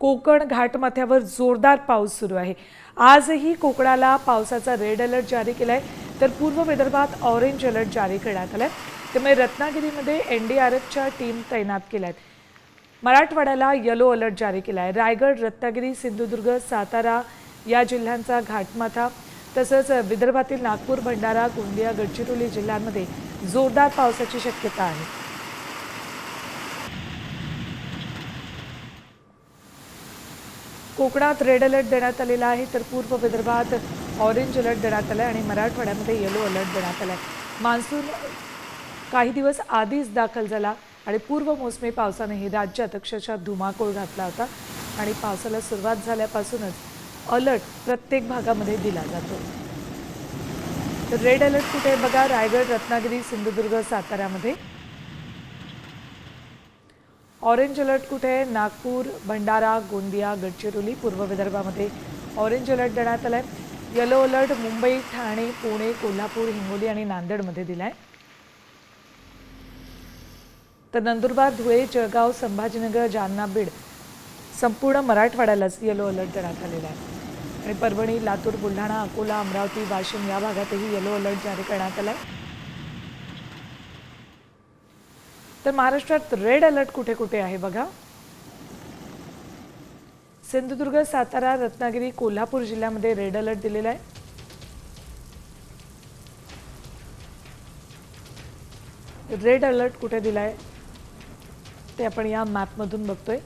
कोकण घाटमाथ्यावर जोरदार पाऊस सुरू आहे. आजही कोकणाला पावसाचा रेड अलर्ट जारी केला आहे तर पूर्व विदर्भात ऑरेंज अलर्ट जारी करण्यात आला आहे त्यामुळे रत्नागिरीमध्ये एन डी आर एफच्या टीम तैनात केल्या आहेत मराठवाड्याला येलो अलर्ट जारी केला आहे रायगड रत्नागिरी सिंधुदुर्ग सातारा या जिल्ह्यांचा घाटमाथा. तसंच विदर्भातील नागपूर भंडारा गोंदिया गडचिरोली जिल्ह्यांमध्ये जोरदार पावसाची शक्यता आहे. कोकणात रेड अलर्ट देण्यात आलेला आहे तर पूर्व विदर्भात ऑरेंज अलर्ट देण्यात आला आहे आणि मराठवाड्यामध्ये येलो अलर्ट देण्यात आला आहे मान्सून काही दिवस आधीच दाखल झाला आणि पूर्व मोसमी पावसाने हे राज्यात अक्षरशः धुमाकूळ घातला होता आणि पावसाला सुरुवात झाल्यापासूनच अलर्ट प्रत्येक भागामध्ये दिला जातो. तर रेड अलर्ट कुठे आहे बघा रायगड रत्नागिरी सिंधुदुर्ग साताऱ्यामध्ये. ऑरेंज अलर्ट कुठे? आहे नागपूर भंडारा गोंदिया गडचिरोली पूर्व विदर्भामध्ये ऑरेंज अलर्ट देण्यात आहे येलो अलर्ट मुंबई ठाणे पुणे कोल्हापूर हिंगोली आणि नांदेडमध्ये दिलाय. तर नंदुरबार धुळे जळगाव संभाजीनगर जालना बीड संपूर्ण मराठवाड्यालाच येलो अलर्ट देण्यात आलेला आहे. आणि परभणी लातूर बुलढाणा अकोला अमरावती वाशिम या भागातही येलो अलर्ट जारी करण्यात आला आहे तर महाराष्ट्रात रेड अलर्ट कुठे कुठे आहे बघा? सिंधुदुर्ग सातारा रत्नागिरी कोल्हापूर जिल्ह्यामध्ये रेड अलर्ट दिलेला आहे. रेड अलर्ट कुठे दिलाय? ते आपण या मॅपमधून बघतोय.